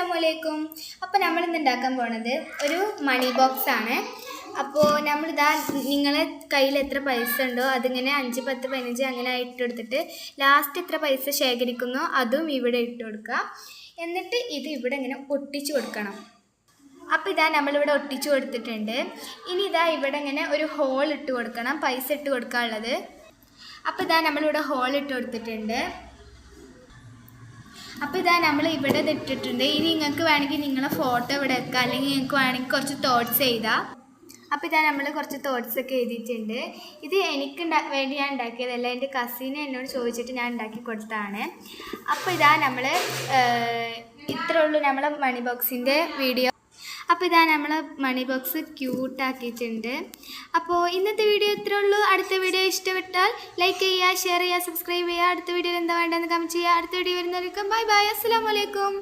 അസ്സലാമലൈക്കും. അപ്പോൾ നമ്മൾ ഇന്ന് ഉണ്ടാക്കാൻ പോണത് ഒരു മണി ബോക്സ് ആണ്. അപ്പോൾ നമ്മളിതാ നിങ്ങളെ കയ്യിൽ എത്ര പൈസ ഉണ്ടോ അതിങ്ങനെ അഞ്ച് പത്ത് പതിനഞ്ച് അങ്ങനെ ഇട്ട് കൊടുത്തിട്ട് ലാസ്റ്റ് എത്ര പൈസ ശേഖരിക്കുന്നോ അതും ഇവിടെ ഇട്ട് കൊടുക്കുക. എന്നിട്ട് ഇത് ഇവിടെ ഇങ്ങനെ ഒട്ടിച്ചു കൊടുക്കണം. അപ്പോൾ ഇതാ നമ്മളിവിടെ ഒട്ടിച്ചു കൊടുത്തിട്ടുണ്ട്. ഇനി ഇതാ ഇവിടെ ഇങ്ങനെ ഒരു ഹോൾ ഇട്ട് കൊടുക്കണം. പൈസ ഇട്ട് കൊടുക്കാനുള്ളത്. അപ്പോൾ ഇതാ നമ്മളിവിടെ ഹോൾ ഇട്ട് കൊടുത്തിട്ടുണ്ട്. അപ്പോൾ ഇതാ നമ്മൾ ഇവിടെ ഇട്ടിട്ടുണ്ട്. ഇനി നിങ്ങൾക്ക് വേണമെങ്കിൽ നിങ്ങളെ ഫോട്ടോ ഇവിടെ വെക്കാം. അല്ലെങ്കിൽ നിങ്ങൾക്ക് വേണമെങ്കിൽ കുറച്ച് തോട്ട്സ് എഴുതാം. അപ്പോൾ ഇതാ നമ്മൾ കുറച്ച് തോട്ട്സ് ഒക്കെ എഴുതിയിട്ടുണ്ട്. ഇത് എനിക്ക് വേണ്ടി ഞാൻ ഉണ്ടാക്കിയതല്ല എന്റെ കസിന് എന്നോട് ചോദിച്ചിട്ട് ഞാൻ ഉണ്ടാക്കി കൊടുത്തതാണ്. അപ്പോൾ ഇതാ നമ്മൾ ഇത്രേ ഉള്ളൂ നമ്മളെ മണി ബോക്സിന്റെ വീഡിയോ അപ്പോൾ ഇതാ നമ്മൾ മണി ബോക്സ് ക്യൂട്ടാക്കിയിട്ടുണ്ട് അപ്പോൾ ഇന്നത്തെ വീഡിയോ ഇത്രേ ഉള്ളൂ. അടുത്ത വീഡിയോ ഇഷ്ടപ്പെട്ടാൽ ലൈക്ക് ചെയ്യുക ഷെയർ ചെയ്യുക സബ്സ്ക്രൈബ് ചെയ്യുക. അടുത്ത വീഡിയോയിൽ എന്താ വേണ്ടതെന്ന് കമന്റ് ചെയ്യുക. അടുത്ത വീഡിയോ വരുന്നവർക്കും ബൈ ബൈ അസ്സാം വലൈക്കും